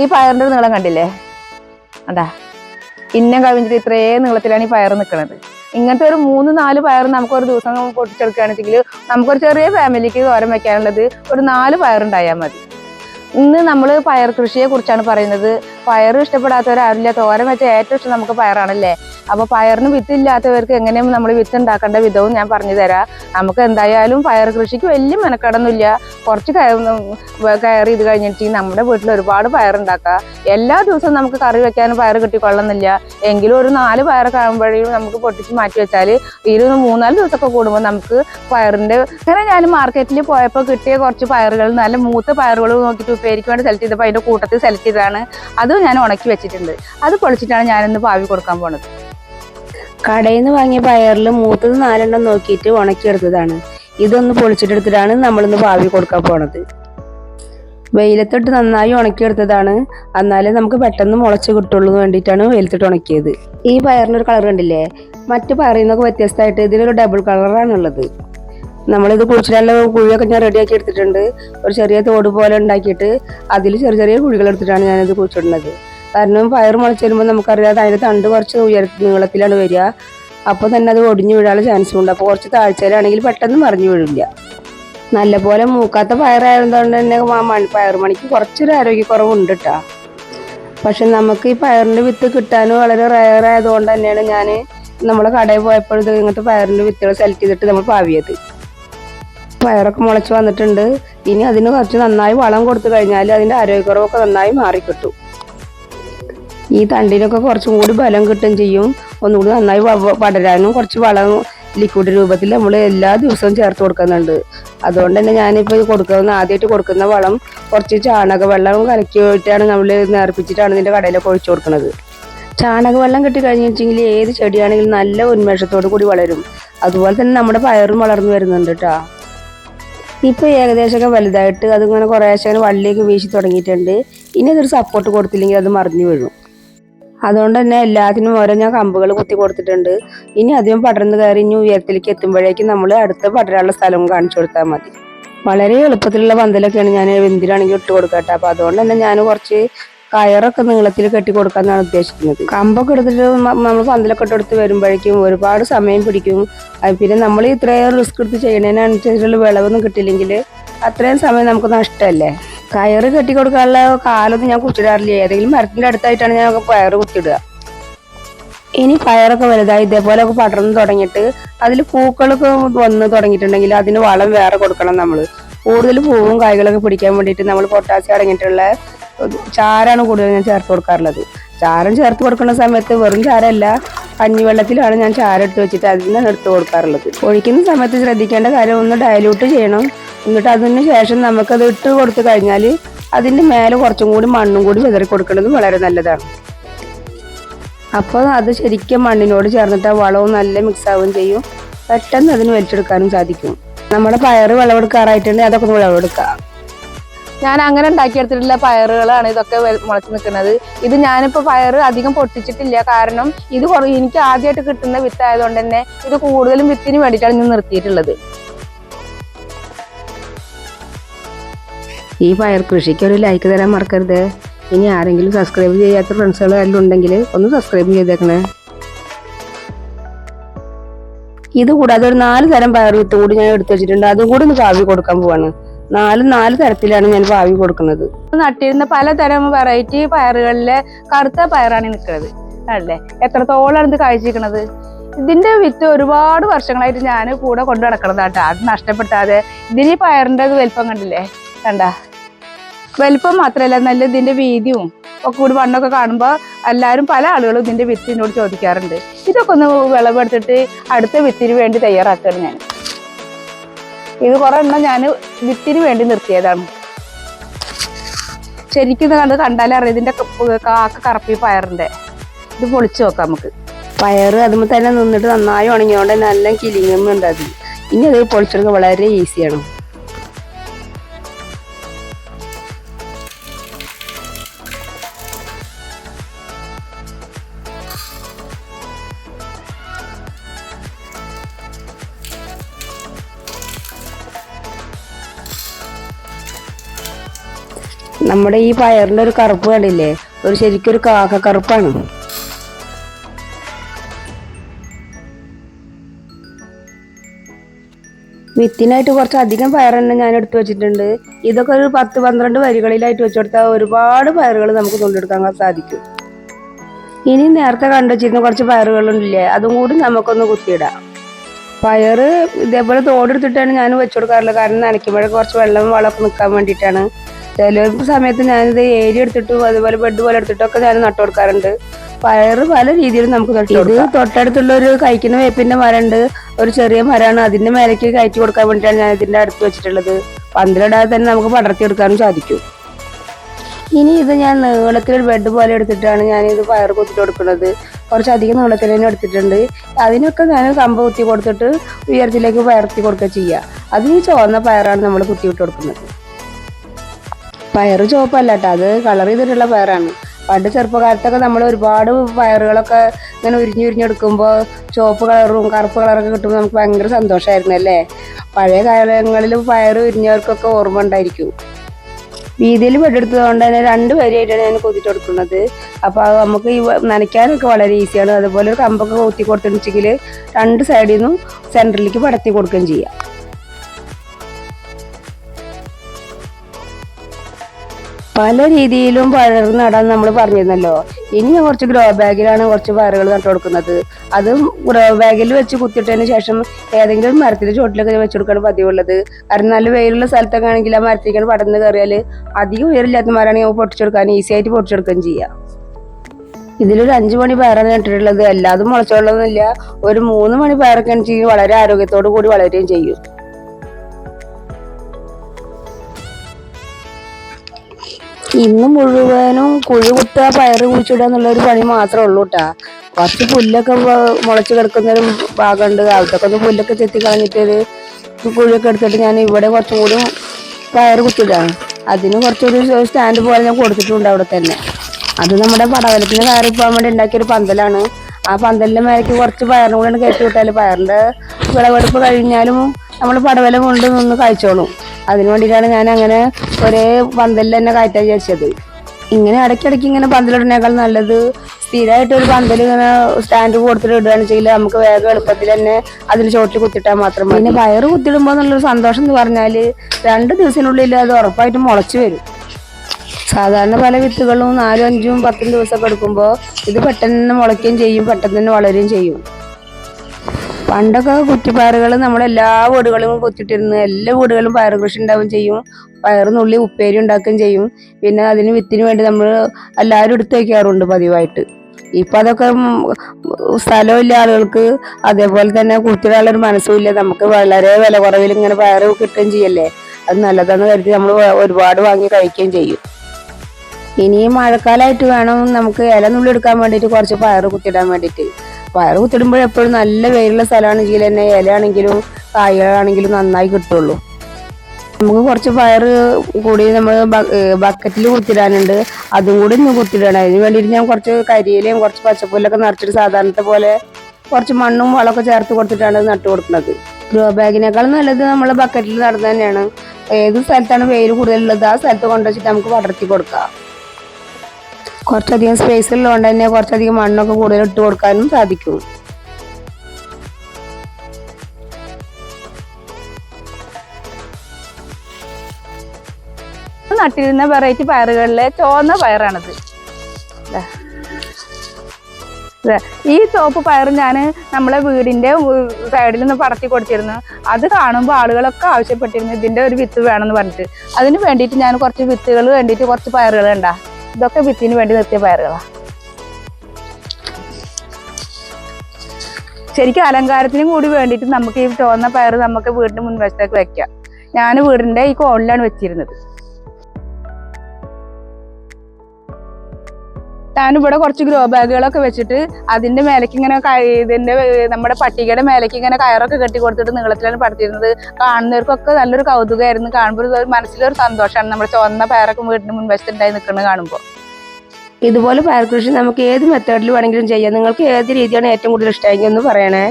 ഈ പയറിന്റെ നീളം കണ്ടില്ലേ? അതാ. ഇന്നം കവിഞ്ഞിട്ട് ഇത്രയും നീളത്തിലാണ് ഈ പയർ നിൽക്കുന്നത് ഇങ്ങനത്തെ ഒരു മൂന്ന് നാല് പയർ നമുക്ക് ഒരു ദിവസം പൊട്ടിച്ചെടുക്കുകയാണെങ്കിൽ നമുക്കൊരു ചെറിയ ഫാമിലിക്ക് ഓരം വെക്കാനുള്ളത് ഒരു നാല് പയറുണ്ടായാൽ മതി. ഇന്ന് നമ്മൾ പയർ കൃഷിയെ കുറിച്ചാണ് പറയുന്നത്. പയർ ഇഷ്ടപ്പെടാത്തവരാവില്ല തോരൻ വെച്ച ഏറ്റവും ഇഷ്ടം നമുക്ക് പയറാണല്ലേ? അപ്പോൾ പയറിന് വിത്ത് ഇല്ലാത്തവർക്ക് എങ്ങനെയും നമ്മൾ വിത്ത് ഉണ്ടാക്കേണ്ട വിധവും ഞാൻ പറഞ്ഞു തരാം. നമുക്ക് എന്തായാലും പയർ കൃഷിക്ക് വലിയ മെനക്കടൊന്നുമില്ല. കുറച്ച് കയറി ഇത് കഴിഞ്ഞിട്ട് നമ്മുടെ വീട്ടിൽ ഒരുപാട് പയർ എല്ലാ ദിവസവും നമുക്ക് കറി വെക്കാനും പയർ കിട്ടിക്കൊള്ളുന്നില്ല എങ്കിലും ഒരു നാല് പയറൊക്കെ ആകുമ്പോഴേ നമുക്ക് പൊട്ടിച്ച് മാറ്റി വെച്ചാൽ ഇരുന്ന് മൂന്നാൽ ദിവസമൊക്കെ കൂടുമ്പോൾ നമുക്ക് പയറിന്റെ അങ്ങനെ ഞാൻ മാർക്കറ്റിൽ പോയപ്പോൾ കിട്ടിയ കുറച്ച് പയറുകൾ നല്ല മൂത്ത പയറുകൾ നോക്കിയിട്ട് ഉപ്പേരിക്ക് സെലക്ട് ചെയ്തപ്പോൾ അതിന്റെ കൂട്ടത്തിൽ സെലക്ട് ചെയ്തതാണ്. അത് ഞാൻ ഉണക്കി വെച്ചിട്ടുണ്ട്. അത് പൊളിച്ചിട്ടാണ് ഞാനിന്ന് പാവി കൊടുക്കാൻ പോണത്. കടയിൽ നിന്ന് വാങ്ങിയ പയറിൽ മൂത്തത് നാലെണ്ണം നോക്കിയിട്ട് ഉണക്കിയെടുത്തതാണ്. ഇതൊന്ന് പൊളിച്ചിട്ടെടുത്തിട്ടാണ് നമ്മളിന്ന് പാവി കൊടുക്കാൻ പോണത്. വെയിലത്തിട്ട് നന്നായി ഉണക്കിയെടുത്തതാണ്. എന്നാലേ നമുക്ക് പെട്ടെന്ന് മുളച്ച് കിട്ടുള്ളൂ വേണ്ടിയിട്ടാണ് വെയിലത്തിട്ട് ഉണക്കിയത്. ഈ പയറിനൊരു കളർ കണ്ടില്ലേ? മറ്റു പയറിൽ നിന്നൊക്കെ വ്യത്യസ്തമായിട്ട് ഇതിനൊരു ഡബിൾ കളറാണ് ഉള്ളത് നമ്മളിത് കുഴിച്ചിട്ടുള്ള കുഴിയൊക്കെ ഞാൻ റെഡിയാക്കി എടുത്തിട്ടുണ്ട്. ഒരു ചെറിയ തോട് പോലെ ഉണ്ടാക്കിയിട്ട് അതിൽ ചെറിയ ചെറിയ കുഴികൾ എടുത്തിട്ടാണ് ഞാനിത് കുഴിച്ചിടുന്നത്. കാരണം പയർ മുളച്ച് വരുമ്പോൾ നമുക്കറിയാതെ അതിന്റെ തണ്ട് കുറച്ച് ഉയര നീളത്തിലാണ് വരിക. അപ്പോൾ തന്നെ അത് ഒടിഞ്ഞു വീഴാനുള്ള ചാൻസും ഉണ്ട്. അപ്പോൾ കുറച്ച് താഴ്ചയിലാണെങ്കിൽ പെട്ടെന്ന് മറിഞ്ഞു വീഴില്ല നല്ലപോലെ മൂക്കാത്ത പയറായതുകൊണ്ട് തന്നെ പയർ മണിക്ക് കുറച്ചൊരു ആരോഗ്യക്കുറവുണ്ട് കേട്ടോ പക്ഷെ നമുക്ക് ഈ പയറിന്റെ വിത്ത് കിട്ടാനും വളരെ റയർ ആയതുകൊണ്ട് തന്നെയാണ് ഞാൻ നമ്മളെ കടയിൽ പോയപ്പോഴത് ഇങ്ങനത്തെ പയറിന്റെ വിത്തുകൾ സെലക്ട് ചെയ്തിട്ട് നമ്മൾ പാവിയത്. പയറൊക്കെ മുളച്ച് വന്നിട്ടുണ്ട്. ഇനി അതിന് കുറച്ച് നന്നായി വളം കൊടുത്തു കഴിഞ്ഞാൽ അതിന്റെ ആരോഗ്യക്കുറവൊക്കെ നന്നായി മാറിക്കിട്ടും ഈ തണ്ടിനൊക്കെ കുറച്ചും കൂടി ബലം കിട്ടും ചെയ്യും. ഒന്നുകൂടി നന്നായി പടരാനും കുറച്ച് വളം ലിക്വിഡ് രൂപത്തിൽ നമ്മൾ എല്ലാ ദിവസവും ചേർത്ത് കൊടുക്കുന്നുണ്ട്. അതുകൊണ്ട് തന്നെ ഞാനിപ്പോൾ കൊടുക്കുന്ന ആദ്യമായിട്ട് കൊടുക്കുന്ന വളം കുറച്ച് ചാണക വെള്ളം കലക്കിയിട്ടാണ് നമ്മൾ നേർപ്പിച്ചിട്ടാണ് ഇതിന്റെ കടയിലൊക്കെ ഒഴിച്ചു കൊടുക്കുന്നത്. ചാണക വെള്ളം കിട്ടി വെച്ചെങ്കിൽ ഏത് ചെടിയാണെങ്കിലും നല്ല ഉന്മേഷത്തോടു കൂടി വളരും. അതുപോലെ തന്നെ നമ്മുടെ പയറും വളർന്നു വരുന്നുണ്ട് കേട്ടോ ഇപ്പൊ ഏകദേശമൊക്കെ വലുതായിട്ട് അതിങ്ങനെ കുറേശ്ശെ അങ്ങനെ വള്ളിയൊക്കെ വീശി തുടങ്ങിയിട്ടുണ്ട്. ഇനി അതൊരു സപ്പോർട്ട് കൊടുത്തില്ലെങ്കിൽ അത് മറിഞ്ഞു വീഴും. അതുകൊണ്ട് തന്നെ എല്ലാത്തിനും ഓരോ ഞാൻ കമ്പുകൾ കുത്തി കൊടുത്തിട്ടുണ്ട്. ഇനി അധികം പടർന്നു കയറി ഇനി ഉയരത്തിലേക്ക് എത്തുമ്പോഴേക്കും നമ്മൾ അടുത്ത പടരാനുള്ള സ്ഥലം കാണിച്ചു കൊടുത്താൽ മതി. വളരെ എളുപ്പത്തിലുള്ള പന്തലൊക്കെയാണ് ഞാൻ എന്തിനാണെങ്കിൽ ഇട്ട് കൊടുക്കട്ടെ. അപ്പൊ അതുകൊണ്ട് തന്നെ ഞാൻ കുറച്ച് കയറൊക്കെ നീളത്തിൽ കെട്ടി കൊടുക്കാന്നാണ് ഉദ്ദേശിക്കുന്നത്. കമ്പൊക്കെ എടുത്തിട്ട് നമ്മൾ പന്തലൊക്കെ ഇട്ടെടുത്ത് വരുമ്പോഴേക്കും ഒരുപാട് സമയം പിടിക്കും. പിന്നെ നമ്മൾ ഇത്രയും റിസ്ക് എടുത്ത് ചെയ്യുന്നതിനനുസരിച്ചുള്ള വിളവൊന്നും കിട്ടില്ലെങ്കിൽ അത്രയും സമയം നമുക്ക് നഷ്ടമല്ലേ? കയറ് കെട്ടി കൊടുക്കാനുള്ള കാലൊന്നും ഞാൻ കുത്തിടാറില്ല. ഏതെങ്കിലും മരത്തിന്റെ അടുത്തായിട്ടാണ് ഞാൻ കയറ് കുത്തിടുക ഇനി കയറൊക്കെ വലുതായി ഇതേപോലെ ഒക്കെ പടർന്ന് തുടങ്ങിയിട്ട് അതിൽ പൂക്കളൊക്കെ വന്ന് തുടങ്ങിയിട്ടുണ്ടെങ്കിൽ അതിന് വളം വേറെ കൊടുക്കണം നമ്മൾ കൂടുതൽ പൂവും കായ്കളൊക്കെ പിടിക്കാൻ വേണ്ടിയിട്ട് നമ്മൾ പൊട്ടാസ്യം അടങ്ങിയിട്ടുള്ള ചാരാണ് കൂടുതൽ ഞാൻ ചേർത്ത് കൊടുക്കാറുള്ളത്. ചാരം ചേർത്ത് കൊടുക്കുന്ന സമയത്ത് വെറും ചാരമല്ല കഞ്ഞിവെള്ളത്തിലാണ് ഞാൻ ചാരം ഇട്ട് വെച്ചിട്ട് അതിനാണ് എടുത്ത് കൊടുക്കാറുള്ളത്. ഒഴിക്കുന്ന സമയത്ത് ശ്രദ്ധിക്കേണ്ട കാര്യം ഒന്ന് ഡയലൂട്ട് ചെയ്യണം. എന്നിട്ട് അതിന് ശേഷം നമുക്കത് ഇട്ട് കൊടുത്തു കഴിഞ്ഞാൽ അതിന്റെ മേലെ കുറച്ചും കൂടി മണ്ണും കൂടി വിതറി കൊടുക്കുന്നത് വളരെ നല്ലതാണ്. അപ്പോൾ അത് ശരിക്കും മണ്ണിനോട് ചേർന്നിട്ട് ആ വളവും നല്ല മിക്സ് ആവുകയും ചെയ്യും. പെട്ടെന്ന് അതിന് വലിച്ചെടുക്കാനും സാധിക്കും. നമ്മുടെ പയറ് വിളവെടുക്കാറായിട്ടുണ്ടെങ്കിൽ അതൊക്കെ വിളവെടുക്കാം. ഞാൻ അങ്ങനെ ഉണ്ടാക്കിയെടുത്തിട്ടുള്ള പയറുകളാണ് ഇതൊക്കെ മുളച്ചു നിൽക്കുന്നത്. ഇത് ഞാനിപ്പോ പയറ് അധികം പൊട്ടിച്ചിട്ടില്ല. കാരണം ഇത് എനിക്ക് ആദ്യമായിട്ട് കിട്ടുന്ന വിത്തായതുകൊണ്ട് തന്നെ ഇത് കൂടുതലും വിത്തിന് വേണ്ടിയിട്ടാണ് ഞാൻ നിർത്തിയിട്ടുള്ളത്. ഈ പയർ കൃഷിക്ക് ഒരു ലൈക്ക് തരാൻ മറക്കരുത്. ഇനി ആരെങ്കിലും സബ്സ്ക്രൈബ് ചെയ്യാത്ത ഫ്രണ്ട്സുകൾ ആരെങ്കിലും ഉണ്ടെങ്കിൽ ഒന്ന് സബ്സ്ക്രൈബ് ചെയ്തേക്കണേ. ഇത് കൂടാതെ ഒരു നാല് തരം പയർ വിത്ത് കൂടി ഞാൻ എടുത്തു വെച്ചിട്ടുണ്ട്. അതും കൂടി ഒന്ന് കാവി കൊടുക്കാൻ പോവാണ്. നാല് നാല് തരത്തിലാണ് ഞാൻ ഭാവി കൊടുക്കുന്നത്. നട്ടിരുന്ന പലതരം വെറൈറ്റി പയറുകളിലെ കറുത്ത പയറാണ് നിൽക്കുന്നത് അല്ലേ? എത്രത്തോളം ഇത് കാഴ്ചിരിക്കണത് ഇതിന്റെ വിത്ത് ഒരുപാട് വർഷങ്ങളായിട്ട് ഞാൻ കൂടെ കൊണ്ടു നടക്കണതാട്ടോ അത് നഷ്ടപ്പെട്ടാതെ ഇതിന് ഈ പയറിന്റെ ഇത് വലിപ്പം കണ്ടില്ലേ? കണ്ട? വലിപ്പം മാത്രമല്ല നല്ല ഇതിന്റെ വീതിയും ഒക്കെ കൂടി മണ്ണൊക്കെ കാണുമ്പോൾ എല്ലാവരും പല ആളുകളും ഇതിന്റെ വിത്തിനോട് ചോദിക്കാറുണ്ട്. ഇതൊക്കെ ഒന്ന് വിളവെടുത്തിട്ട് അടുത്ത വിത്തിന് വേണ്ടി തയ്യാറാക്കുകയാണ് ഞാൻ. ഇത് കുറെ എണ്ണം ഞാൻ വിത്തിന് വേണ്ടി നിർത്തിയതാണ്. ശരിക്കും ഇത് കണ്ട് കണ്ടാലേ അറിയാം ഇതിന്റെ ക- കാക്ക കറപ്പി പയറിന്റെ. ഇത് പൊളിച്ചു നോക്കാം നമുക്ക്. പയറ് അതുമ്പോൾ തന്നെ നിന്നിട്ട് നന്നായി ഉണങ്ങിയോണ്ട് നല്ല കിലിങ്ങുന്നുണ്ട് അത്. ഇനി അത് പൊളിച്ചെടുക്കാൻ വളരെ ഈസിയാണ് നമ്മുടെ ഈ പയറിന്റെ ഒരു കറുപ്പ് കണ്ടില്ലേ? ഒരു ശരിക്കൊരു കാക്ക കറുപ്പാണ്. വിത്തിനായിട്ട് കുറച്ച് അധികം പയർ തന്നെ ഞാൻ എടുത്തു വെച്ചിട്ടുണ്ട്. ഇതൊക്കെ ഒരു പത്ത് പന്ത്രണ്ട് വരികളിലായിട്ട് വെച്ചു കൊടുത്താൽ ഒരുപാട് പയറുകൾ നമുക്ക് തൊണ്ടെടുക്കാൻ സാധിക്കും. ഇനി നേരത്തെ കണ്ടുവച്ചിരുന്ന കുറച്ച് പയറുകളുണ്ടില്ലേ അതും കൂടി നമുക്കൊന്ന് കുത്തിയിടാം. പയറ് ഇതേപോലെ തോടെടുത്തിട്ടാണ് ഞാൻ വെച്ചു കൊടുക്കാറുള്ളത്. കാരണം നനയ്ക്കുമ്പോഴൊക്കെ കുറച്ച് വെള്ളം വളമൊക്കെ നിൽക്കാൻ വേണ്ടിയിട്ടാണ്. ചില സമയത്ത് ഞാനിത് ഏരി എടുത്തിട്ടും അതുപോലെ ബെഡ് പോലെ എടുത്തിട്ടൊക്കെ ഞാൻ നട്ടു കൊടുക്കാറുണ്ട്. പയറ് പല രീതിയിലും നമുക്ക് നട്ടു ഇത് തൊട്ടടുത്തുള്ള ഒരു കഴിക്കുന്ന വേപ്പിന്റെ മരമുണ്ട്. ഒരു ചെറിയ മരമാണ്. അതിന്റെ മേലേക്ക് കയറ്റി കൊടുക്കാൻ വേണ്ടിയിട്ടാണ് ഞാൻ ഇതിന്റെ അടുത്ത് വെച്ചിട്ടുള്ളത്. പന്തലിടാതെ തന്നെ നമുക്ക് പടർത്തി എടുക്കാനും സാധിക്കും. ഇനി ഇത് ഞാൻ നീളത്തിൽ ഒരു ബെഡ് പോലെ എടുത്തിട്ടാണ് ഞാൻ ഇത് പയർ കൊത്തിട്ട് കൊടുക്കുന്നത്. കുറച്ചധികം നീളത്തിൽ തന്നെ എടുത്തിട്ടുണ്ട്. അതിനൊക്കെ ഞാൻ കമ്പ് കുത്തി കൊടുത്തിട്ട് ഉയരത്തിലേക്ക് പയർത്തി കൊടുക്കുക ചെയ്യുക. അതിന് ചുവന്ന പയറാണ് നമ്മൾ കുത്തിയിട്ട് കൊടുക്കുന്നത്. പയർ ചുവപ്പല്ല കേട്ടോ. അത് കളർ ചെയ്തിട്ടുള്ള പയറാണ്. പണ്ട് ചെറുപ്പകാലത്തൊക്കെ നമ്മൾ ഒരുപാട് പയറുകളൊക്കെ ഇങ്ങനെ ഉരിഞ്ഞുരിഞ്ഞെടുക്കുമ്പോൾ ചുവപ്പ് കളറും കറുപ്പ് കളറൊക്കെ കിട്ടുമ്പോൾ നമുക്ക് ഭയങ്കര സന്തോഷമായിരുന്നു അല്ലേ പഴയ കാലങ്ങളിൽ പയർ ഉരിഞ്ഞവർക്കൊക്കെ ഓർമ്മ ഉണ്ടായിരിക്കും. വീതിയിൽ വെട്ടെടുത്തതുകൊണ്ട് തന്നെ രണ്ട് വരിയായിട്ടാണ് ഞാൻ കൊത്തിട്ട് കൊടുക്കുന്നത്. അപ്പോൾ അത് നമുക്ക് ഈ നനയ്ക്കാനൊക്കെ വളരെ ഈസിയാണ്. അതുപോലെ ഒരു കമ്പൊക്കെ കൊത്തി കൊടുത്തിട്ടുണ്ടെങ്കിൽ രണ്ട് സൈഡിൽ നിന്നും സെന്ററിലേക്ക് പടത്തി കൊടുക്കുകയും ചെയ്യാം. പല രീതിയിലും പയർ നടാൻ നമ്മൾ പറഞ്ഞിരുന്നല്ലോ. ഇനി കുറച്ച് ഗ്രോ ബാഗിലാണ് കുറച്ച് പയറുകൾ നട്ടു കൊടുക്കുന്നത്. അതും ഗ്രോ ബാഗിൽ വെച്ച് കുത്തിയിട്ടതിന് ശേഷം ഏതെങ്കിലും മരത്തിന്റെ ചോട്ടിലൊക്കെ വെച്ചു കൊടുക്കാൻ പതിവുള്ളത്. കാരണം നല്ല വെയിലുള്ള സ്ഥലത്തൊക്കെ ആണെങ്കിൽ ആ മരത്തേക്കാണ് പടർന്ന് കയറിയാൽ അധികം ഉയരമില്ലാത്ത മരമാണെങ്കിൽ പൊട്ടിച്ചെടുക്കാൻ ഈസി ആയിട്ട് പൊട്ടിച്ചെടുക്കുകയും ചെയ്യാം. ഇതിലൊരു അഞ്ചു മണി പയറാണ് നട്ടിട്ടുള്ളത് അല്ലാതെ മുളച്ചുള്ളതൊന്നുമില്ല ഒരു മൂന്ന് മണി പയറൊക്കെ ആണെന്നുവെച്ചെങ്കിൽ വളരെ ആരോഗ്യത്തോടു കൂടി വളരുകയും ചെയ്യും. ഇന്ന് മുഴുവനും കുഴി കുത്തുക പയറ് കുഴിച്ചിടുക എന്നുള്ള ഒരു പണി മാത്രമേ ഉള്ളൂ കേട്ടാ കുറച്ച് പുല്ലൊക്കെ മുളച്ചു കിടക്കുന്ന ഒരു ഭാഗമുണ്ട് അവിടത്തൊക്കെ ഒന്ന് പുല്ലൊക്കെ ചെത്തി കളഞ്ഞിട്ട് കുഴിയൊക്കെ എടുത്തിട്ട് ഞാൻ ഇവിടെ കുറച്ചും കൂടി പയറ് കുത്തിയിടാണ് അതിന് കുറച്ചൊരു സ്റ്റാൻഡ് പോലെ ഞാൻ കൊടുത്തിട്ടുണ്ട് അവിടെ തന്നെ. അത് നമ്മുടെ പടവലത്തിന് കയറി പോകാൻ വേണ്ടി ഉണ്ടാക്കിയൊരു പന്തലാണ്. ആ പന്തലിന്റെ മേലേക്ക് കുറച്ച് പയറിനും കൂടെ കയറ്റി വിട്ടാൽ പയറിന്റെ വിളവെടുപ്പ് കഴിഞ്ഞാലും നമ്മൾ പടവലം കൊണ്ട് നിന്ന് കഴിച്ചോളും. അതിനു വേണ്ടിയിട്ടാണ് ഞാൻ അങ്ങനെ ഒരേ പന്തലിൽ തന്നെ കയറ്റാൻ വിചാരിച്ചത്. ഇങ്ങനെ ഇടയ്ക്കിടയ്ക്ക് ഇങ്ങനെ പന്തലിടുന്നേക്കാൾ നല്ലത് സ്ഥിരമായിട്ട് ഒരു പന്തൽ ഇങ്ങനെ സ്റ്റാൻഡ് കൊടുത്തിട്ട് ഇടുകയാണെന്ന് വെച്ചാൽ നമുക്ക് വേഗം എളുപ്പത്തിൽ തന്നെ അതിന് ചോട്ടിൽ കുത്തിട്ടാൽ മാത്രം മതി. പിന്നെ വയറ് കുത്തിടുമ്പോൾ എന്നുള്ളൊരു സന്തോഷം എന്ന് പറഞ്ഞാൽ രണ്ട് ദിവസത്തിനുള്ളിൽ അത് ഉറപ്പായിട്ട് മുളച്ചു വരും. സാധാരണ പല വിത്തുകളും നാലും അഞ്ചും പത്തും ദിവസമൊക്കെ എടുക്കുമ്പോൾ ഇത് പെട്ടെന്ന് മുളയ്ക്കുകയും ചെയ്യും പെട്ടെന്ന് തന്നെ വളരുകയും ചെയ്യും. പണ്ടൊക്കെ കുറ്റിപ്പയറുകൾ നമ്മളെല്ലാ വീടുകളിലും കുത്തിട്ടിരുന്നു എല്ലാ വീടുകളിലും പയർ കൃഷി ഉണ്ടാവുകയും ചെയ്യും. പയർ നുള്ളി ഉപ്പേരി ഉണ്ടാക്കുകയും ചെയ്യും. പിന്നെ അതിന് വിത്തിന് വേണ്ടി നമ്മൾ എല്ലാവരും എടുത്തു വയ്ക്കാറുണ്ട് പതിവായിട്ട്. ഇപ്പം അതൊക്കെ സ്ഥലമില്ല ആളുകൾക്ക്. അതേപോലെ തന്നെ കുത്തിടാനുള്ളൊരു മനസ്സും ഇല്ല. നമുക്ക് വളരെ വില കുറവിൽ ഇങ്ങനെ പയർ കിട്ടുകയും ചെയ്യല്ലേ? അത് നല്ലതാണെന്ന് കരുതി നമ്മൾ ഒരുപാട് വാങ്ങി കഴിക്കുകയും ചെയ്യും. ഇനിയും മഴക്കാലമായിട്ട് വേണം നമുക്ക് ഇല നുള്ളി എടുക്കാൻ വേണ്ടിയിട്ട് കുറച്ച് പയർ കുത്തിടാൻ വേണ്ടിയിട്ട്. പയർ കുത്തിടുമ്പോഴെപ്പോഴും നല്ല വെയിലുള്ള സ്ഥലമാണെങ്കിൽ തന്നെ ഇലയാണെങ്കിലും കായകളാണെങ്കിലും നന്നായി കിട്ടുള്ളൂ. നമുക്ക് കുറച്ച് പയർ കൂടി നമ്മൾ ബക്കറ്റിൽ കുത്തിടാനുണ്ട്. അതും കൂടി ഒന്ന് കുത്തിടണം. അതിന് വേണ്ടിയിട്ട് ഞാൻ കുറച്ച് കരിയിലയും കുറച്ച് പച്ചപ്പുല്ലൊക്കെ നിറച്ചിട്ട് സാധാരണത്തെ പോലെ കുറച്ച് മണ്ണും വളമൊക്കെ ചേർത്ത് കൊടുത്തിട്ടാണ് നട്ടു കൊടുക്കുന്നത്. ഗ്രോ ബാഗിനേക്കാൾ നല്ലത് നമ്മൾ ബക്കറ്റിൽ നടന്നു തന്നെയാണ്. ഏത് സ്ഥലത്താണ് വെയിൽ കൂടുതലുള്ളത് ആ സ്ഥലത്ത് കൊണ്ടുവച്ചിട്ട് നമുക്ക് പടർത്തി കൊടുക്കാം. കുറച്ചധികം സ്പേസ് ഉള്ളതുകൊണ്ട് തന്നെ കുറച്ചധികം മണ്ണൊക്കെ കൂടുതൽ ഇട്ട് കൊടുക്കാനും സാധിക്കും. നട്ടിരുന്ന വെറൈറ്റി പയറുകളിലെ ചുവന്ന പയറാണിത്. ഈ ചുവപ്പ് പയർ ഞാൻ നമ്മളെ വീടിന്റെ സൈഡിൽ നിന്ന് പടത്തി കൊടുത്തിരുന്നു. അത് കാണുമ്പോൾ ആളുകളൊക്കെ ആവശ്യപ്പെട്ടിരുന്നു ഇതിന്റെ ഒരു വിത്ത് വേണമെന്ന് പറഞ്ഞിട്ട്. അതിന് വേണ്ടിയിട്ട് ഞാൻ കുറച്ച് വിത്തുകൾ വേണ്ടിയിട്ട് കുറച്ച് പയറുകൾ ഉണ്ടാ ഇതൊക്കെ വിത്തിന് വേണ്ടി നിർത്തിയ പയറുകളാണ് ശരിക്കും അലങ്കാരത്തിനും കൂടി വേണ്ടിയിട്ട് നമുക്ക് ഈ ചുവന്ന പയർ നമുക്ക് വീടിന്റെ മുൻവശത്തേക്ക് വെക്കാം. ഞാൻ വീടിന്റെ ഈ കോണിലാണ് വെച്ചിരുന്നത്. ഞാനിവിടെ കുറച്ച് ഗ്രോ ബാഗുകളൊക്കെ വെച്ചിട്ട് അതിന്റെ മേലേക്ക് ഇങ്ങനെ ഇതിന്റെ നമ്മുടെ പട്ടികയുടെ മേലേക്ക് ഇങ്ങനെ കയറൊക്കെ കെട്ടി കൊടുത്തിട്ട് നീളത്തിലാണ് പടുത്തിരുന്നത്. കാണുന്നവർക്കൊക്കെ നല്ലൊരു കൗതുകമായിരുന്നു. കാണുമ്പോൾ മനസ്സിലൊരു സന്തോഷമാണ്. നമ്മുടെ ചുവന്ന പയറൊക്കെ വീടിന് മുൻവശത്തുണ്ടായി നിൽക്കുന്നത് കാണുമ്പോൾ. ഇതുപോലെ പയർ കൃഷി നമുക്ക് ഏത് മെത്തേഡിൽ വേണമെങ്കിലും ചെയ്യാം. നിങ്ങൾക്ക് ഏത് രീതിയാണ് ഏറ്റവും കൂടുതൽ ഇഷ്ടമെങ്കിൽ ഒന്ന് പറയണേ.